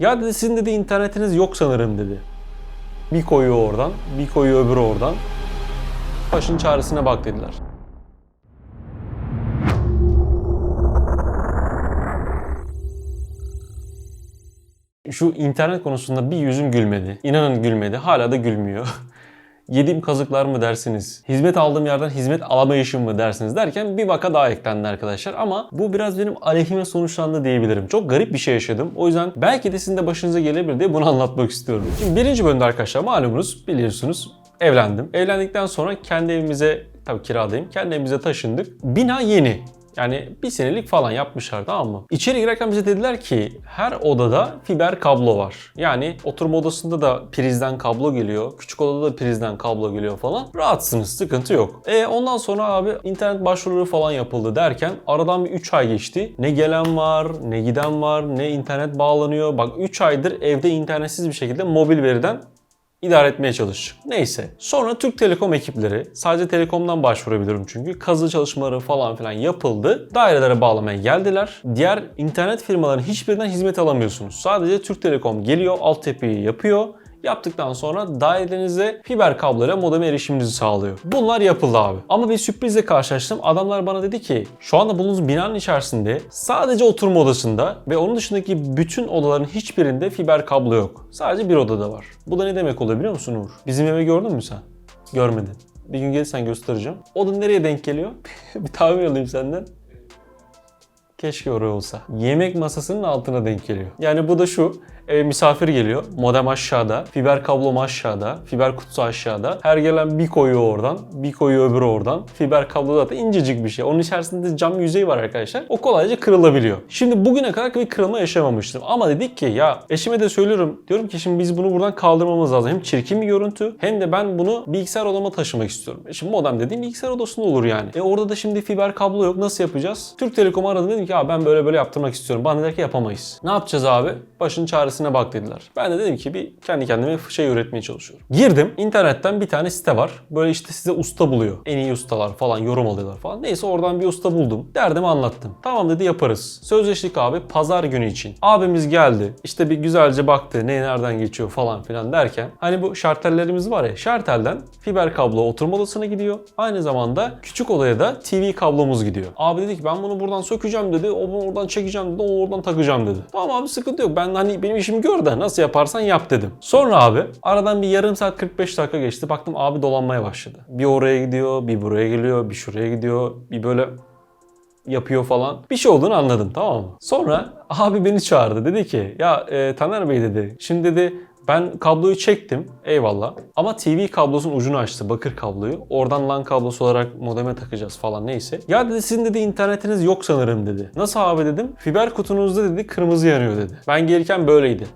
Ya dedi sizin dedi internetiniz yok sanırım dedi. Bir koyuyor oradan, bir koyuyor öbürü oradan. Başın çaresine bak dediler. Şu internet konusunda bir yüzüm gülmedi. İnanın gülmedi. Hala da gülmüyor. Yediğim kazıklar mı dersiniz? Hizmet aldığım yerden hizmet alamayışım mı dersiniz derken bir vaka daha eklendi arkadaşlar. Ama bu biraz benim aleyhime sonuçlandı diyebilirim. Çok garip bir şey yaşadım. O yüzden belki de sizin de başınıza gelebilir diye bunu anlatmak istiyorum. Şimdi birinci bölümde arkadaşlar malumunuz biliyorsunuz evlendim. Evlendikten sonra kendi evimize tabii kiradayım. Kendi evimize taşındık. Bina yeni. Yani bir senelik falan yapmışlar tamam mı? İçeri girerken bize dediler ki her odada fiber kablo var. Yani oturma odasında da prizden kablo geliyor. Küçük odada da prizden kablo geliyor falan. Rahatsınız sıkıntı yok. E ondan sonra abi internet başvuruları falan yapıldı derken aradan bir 3 ay geçti. Ne gelen var, ne giden var, ne internet bağlanıyor. Bak 3 aydır evde internetsiz bir şekilde mobil veriden idare etmeye çalıştık. Neyse. Sonra Türk Telekom ekipleri, sadece Telekom'dan başvurabilirim çünkü kazı çalışmaları falan filan yapıldı. Dairelere bağlamaya geldiler. Diğer internet firmaların hiçbirinden hizmet alamıyorsunuz. Sadece Türk Telekom geliyor, altyapıyı yapıyor. Yaptıktan sonra dairelerinize fiber kabloyla modeme erişiminizi sağlıyor. Bunlar yapıldı abi. Ama bir sürprizle karşılaştım. Adamlar bana dedi ki şu anda bulunduğunuz binanın içerisinde sadece oturma odasında ve onun dışındaki bütün odaların hiçbirinde fiber kablo yok. Sadece bir odada var. Bu da ne demek oluyor biliyor musun Uğur? Bizim eve gördün mü sen? Görmedin. Bir gün gelirsen göstereceğim. Oda nereye denk geliyor? bir tahmin alayım senden. Keşke oraya olsa. Yemek masasının altına denk geliyor. Yani bu da şu. Eve misafir geliyor. Modem aşağıda. Fiber kablom aşağıda. Fiber kutusu aşağıda. Her gelen bir koyuyor oradan. Bir koyuyor öbürü oradan. Fiber kablo zaten incecik bir şey. Onun içerisinde cam yüzeyi var arkadaşlar. O kolayca kırılabiliyor. Şimdi bugüne kadar bir kırılma yaşamamıştım. Ama dedik ki ya eşime de söylüyorum. Diyorum ki şimdi biz bunu buradan kaldırmamız lazım. Hem çirkin bir görüntü hem de ben bunu bilgisayar odama taşımak istiyorum. E şimdi modem dediğim bilgisayar odasında olur yani. E orada da şimdi fiber kablo yok. Nasıl yapacağız? Türk Telekom aradı dedim ki abi ben böyle böyle yaptırmak istiyorum. Bana dediler ki yapamayız. Ne yapacağız abi? Başın çaresine bak dediler. Ben de dedim ki bir kendi kendime şey üretmeye çalışıyorum. Girdim. internetten bir tane site var. Böyle işte size usta buluyor. En iyi ustalar falan yorum alıyorlar falan. Neyse oradan bir usta buldum. Derdimi anlattım. Tamam dedi yaparız. Sözleştik abi pazar günü için. Abimiz geldi. İşte bir güzelce baktı ne nereden geçiyor falan filan derken. Hani bu şartellerimiz var ya. Şartelden fiber kablo oturma odasına gidiyor. Aynı zamanda küçük odaya da TV kablomuz gidiyor. Abi dedi ki ben bunu buradan sökeceğim dedi. O bunu oradan çekeceğim dedi. O oradan takacağım dedi. Tamam abi sıkıntı yok. Ben hani benim işimi gör da nasıl yaparsan yap dedim. Sonra abi aradan bir yarım saat 45 dakika geçti. Baktım abi dolanmaya başladı. Bir oraya gidiyor, bir buraya geliyor, bir şuraya gidiyor. Bir böyle yapıyor falan. Bir şey olduğunu anladım tamam mı? Sonra abi beni çağırdı. Dedi ki ya e, Taner Bey dedi. Şimdi dedi ben kabloyu çektim. Eyvallah. Ama TV kablosunun ucunu açtı. Bakır kabloyu. Oradan LAN kablosu olarak modeme takacağız falan neyse. Ya dedi sizin dedi internetiniz yok sanırım dedi. Nasıl abi dedim. Fiber kutunuzda dedi kırmızı yanıyor dedi. Ben gelirken böyleydi.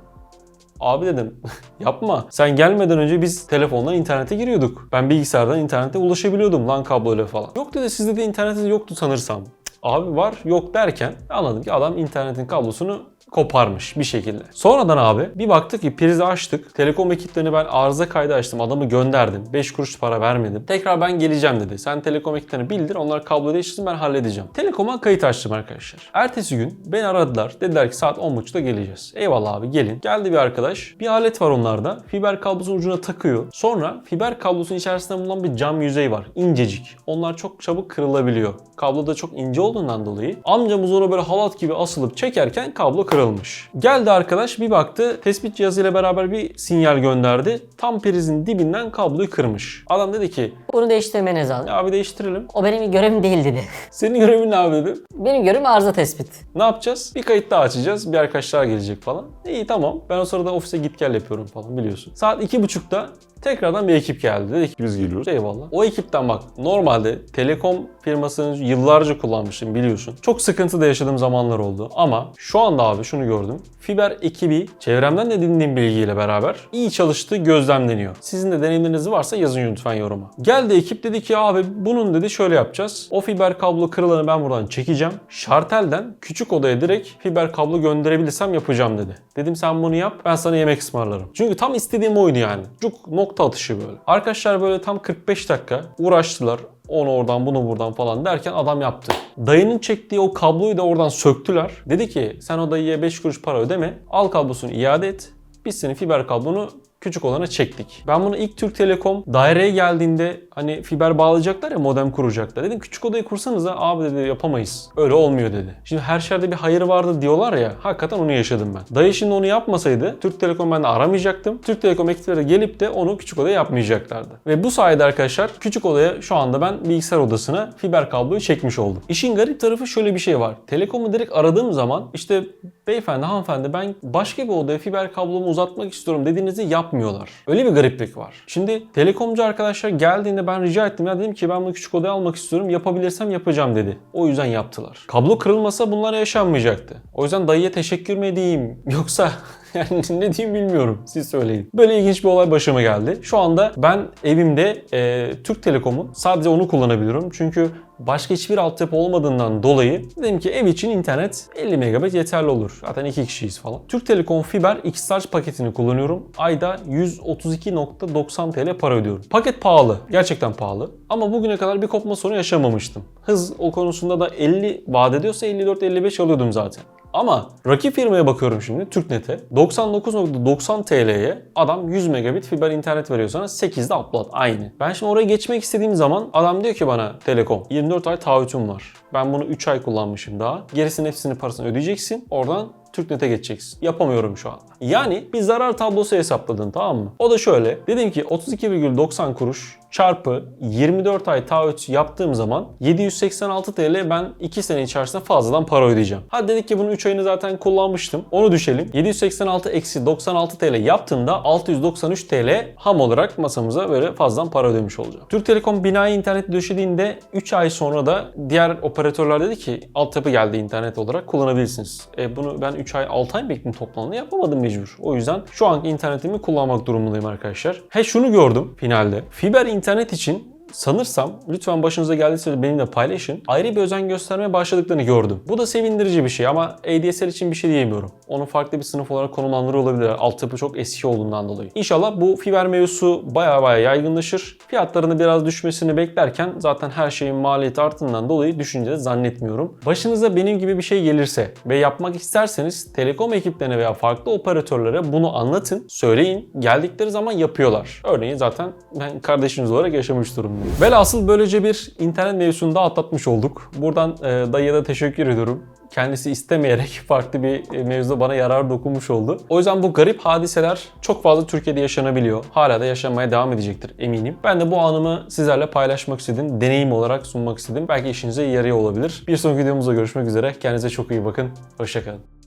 Abi dedim yapma. Sen gelmeden önce biz telefondan internete giriyorduk. Ben bilgisayardan internete ulaşabiliyordum lan kabloyla falan. Yok dedi sizde de internetiniz yoktu sanırsam. Abi var yok derken anladım ki adam internetin kablosunu koparmış bir şekilde. Sonradan abi bir baktık ki prizi açtık. Telekom ekiplerine ben arıza kaydı açtım. Adamı gönderdim. 5 kuruş para vermedim. Tekrar ben geleceğim dedi. Sen telekom ekiplerine bildir. Onlar kablo değiştirsin ben halledeceğim. Telekom'a kayıt açtım arkadaşlar. Ertesi gün beni aradılar. Dediler ki saat 10.30'da geleceğiz. Eyvallah abi gelin. Geldi bir arkadaş. Bir alet var onlarda. Fiber kablosunun ucuna takıyor. Sonra fiber kablosunun içerisinde bulunan bir cam yüzey var. İncecik. Onlar çok çabuk kırılabiliyor. Kablo da çok ince olduğundan dolayı amcamız onu böyle halat gibi asılıp çekerken kablo kırılmış. Geldi arkadaş bir baktı tespit cihazıyla beraber bir sinyal gönderdi. Tam prizin dibinden kabloyu kırmış. Adam dedi ki Bunu değiştirmeniz lazım. "Ya abi değiştirelim. O benim görevim değil dedi. Senin görevin ne abi dedi. Benim görevim arıza tespit. Ne yapacağız? Bir kayıt daha açacağız. Bir arkadaş daha gelecek falan. İyi tamam. Ben o sırada ofise git gel yapıyorum falan biliyorsun. Saat iki buçukta tekrardan bir ekip geldi. Dedi ki biz geliyoruz. Eyvallah. O ekipten bak normalde telekom firmasını yıllarca kullanmışım biliyorsun. Çok sıkıntı da yaşadığım zamanlar oldu. Ama şu anda abi şunu gördüm. Fiber ekibi çevremden de dinlediğim bilgiyle beraber iyi çalıştığı gözlemleniyor. Sizin de deneyimleriniz varsa yazın lütfen yoruma. Geldi ekip dedi ki abi bunun dedi şöyle yapacağız. O fiber kablo kırılanı ben buradan çekeceğim. Şartelden küçük odaya direkt fiber kablo gönderebilirsem yapacağım dedi. Dedim sen bunu yap ben sana yemek ısmarlarım. Çünkü tam istediğim oydu yani. Cuk nokta atışı böyle. Arkadaşlar böyle tam 45 dakika uğraştılar. Onu oradan bunu buradan falan derken adam yaptı. Dayının çektiği o kabloyu da oradan söktüler. Dedi ki sen o dayıya 5 kuruş para ödeme. Al kablosunu iade et. Biz senin fiber kablonu küçük olana çektik. Ben bunu ilk Türk Telekom daireye geldiğinde hani fiber bağlayacaklar ya modem kuracaklar. Dedim küçük odayı kursanıza abi dedi yapamayız. Öyle olmuyor dedi. Şimdi her şerde bir hayır vardı diyorlar ya hakikaten onu yaşadım ben. Dayı şimdi onu yapmasaydı Türk Telekom ben de aramayacaktım. Türk Telekom ekipleri gelip de onu küçük odaya yapmayacaklardı. Ve bu sayede arkadaşlar küçük odaya şu anda ben bilgisayar odasına fiber kabloyu çekmiş oldum. İşin garip tarafı şöyle bir şey var. Telekom'u direkt aradığım zaman işte beyefendi hanımefendi ben başka bir odaya fiber kablomu uzatmak istiyorum dediğinizi yapmıyorlar. Öyle bir gariplik var. Şimdi telekomcu arkadaşlar geldiğinde ben rica ettim ya dedim ki ben bunu küçük odaya almak istiyorum yapabilirsem yapacağım dedi. O yüzden yaptılar. Kablo kırılmasa bunlar yaşanmayacaktı. O yüzden dayıya teşekkür mü edeyim yoksa yani ne diyeyim bilmiyorum. Siz söyleyin. Böyle ilginç bir olay başıma geldi. Şu anda ben evimde e, Türk Telekom'un sadece onu kullanabiliyorum. Çünkü başka hiçbir altyapı olmadığından dolayı dedim ki ev için internet 50 megabit yeterli olur. Zaten iki kişiyiz falan. Türk Telekom Fiber X-Large paketini kullanıyorum. Ayda 132.90 TL para ödüyorum. Paket pahalı. Gerçekten pahalı. Ama bugüne kadar bir kopma sorunu yaşamamıştım. Hız o konusunda da 50 vaat ediyorsa 54-55 alıyordum zaten. Ama rakip firmaya bakıyorum şimdi Türknet'e. 99.90 TL'ye adam 100 megabit fiber internet veriyor sana 8'de upload aynı. Ben şimdi oraya geçmek istediğim zaman adam diyor ki bana Telekom 24 ay taahhütüm var. Ben bunu 3 ay kullanmışım daha. Gerisinin hepsini parasını ödeyeceksin. Oradan Türknet'e geçeceksin. Yapamıyorum şu anda. Yani bir zarar tablosu hesapladın tamam mı? O da şöyle. Dedim ki 32,90 kuruş çarpı 24 ay taahhüt yaptığım zaman 786 TL ben 2 sene içerisinde fazladan para ödeyeceğim. Hadi dedik ki bunun 3 ayını zaten kullanmıştım. Onu düşelim. 786 eksi 96 TL yaptığımda 693 TL ham olarak masamıza böyle fazladan para ödemiş olacağım. Türk Telekom binaya internet döşediğinde 3 ay sonra da diğer operatörler dedi ki altyapı geldi internet olarak kullanabilirsiniz. E bunu ben 3 ay 6 ay bekledim toplamda yapamadım mecbur. O yüzden şu anki internetimi kullanmak durumundayım arkadaşlar. He şunu gördüm finalde. Fiber internet için sanırsam lütfen başınıza geldiyse benimle paylaşın. Ayrı bir özen göstermeye başladıklarını gördüm. Bu da sevindirici bir şey ama ADSL için bir şey diyemiyorum. Onu farklı bir sınıf olarak konumlandırıyor olabilir. Altyapı çok eski olduğundan dolayı. İnşallah bu fiber mevzusu baya baya yaygınlaşır. Fiyatlarını biraz düşmesini beklerken zaten her şeyin maliyeti arttığından dolayı düşünce zannetmiyorum. Başınıza benim gibi bir şey gelirse ve yapmak isterseniz telekom ekiplerine veya farklı operatörlere bunu anlatın, söyleyin. Geldikleri zaman yapıyorlar. Örneğin zaten ben kardeşiniz olarak yaşamış durumdayım. Velhasıl böylece bir internet mevzusunu da atlatmış olduk. Buradan e, dayıya da teşekkür ediyorum. Kendisi istemeyerek farklı bir e, mevzuda bana yarar dokunmuş oldu. O yüzden bu garip hadiseler çok fazla Türkiye'de yaşanabiliyor. Hala da yaşanmaya devam edecektir eminim. Ben de bu anımı sizlerle paylaşmak istedim. Deneyim olarak sunmak istedim. Belki işinize yarıyor olabilir. Bir sonraki videomuzda görüşmek üzere. Kendinize çok iyi bakın. Hoşçakalın.